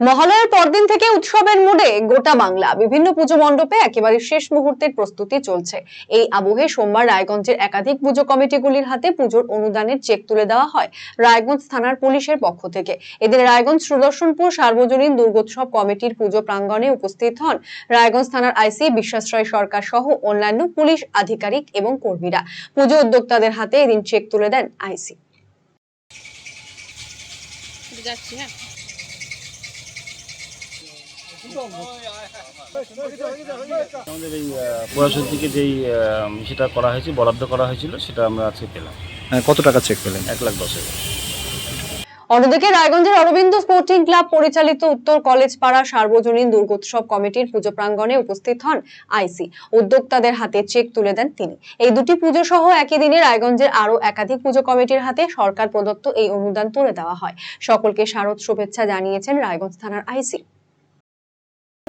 মহালয়ার পরদিন থেকে উৎসবের মুডে গোটা বাংলা, বিভিন্ন পুজো মণ্ডপে একেবারে শেষ মুহূর্তের প্রস্তুতি চলছে। এই আবহে সোমবার রায়গঞ্জের একাধিক পুজো কমিটিগুলির হাতে পুজোর অনুদানের চেক তুলে দেওয়া হয় রায়গঞ্জ থানার পুলিশের পক্ষ থেকে। এদিন রায়গঞ্জ সুদর্শনপুর সার্বজনীন দুর্গোৎসব কমিটির পুজো প্রাঙ্গণে উপস্থিত হন রায়গঞ্জ থানার আইসি বিশ্বাশ্রয় সরকার সহ অন্যান্য পুলিশ আধিকারিক এবং কর্মীরা। পুজো উদ্যোক্তাদের হাতে এদিন চেক তুলে দেন আইসি। যাচ্ছি হ্যাঁ। আমাদের এই প্রশাসন থেকে যেই সেটা করা হয়েছে বরাদ্দ করা হয়েছিল সেটা আমরা আজকে পেলাম। হ্যাঁ, কত টাকা চেক পেলেন? এক লাখ দশ হাজার। অন্যদিকে রায়গঞ্জের অরবিন্দ স্পোর্টিং ক্লাব পরিচালিত উত্তর কলেজ পাড়া সার্বজনীন দুর্গোৎসব কমিটির পুজো প্রাঙ্গণে উপস্থিত হন আইসি। উদ্যোক্তাদের হাতে চেক তুলে দেন তিনি। এই দুটি পুজো সহ একই দিনে রায়গঞ্জের আরও একাধিক পুজো কমিটির হাতে সরকার প্রদত্ত এই অনুদান তুলে দেওয়া হয়। সকলকে শারদ শুভেচ্ছা জানিয়েছেন রায়গঞ্জ থানার আইসি।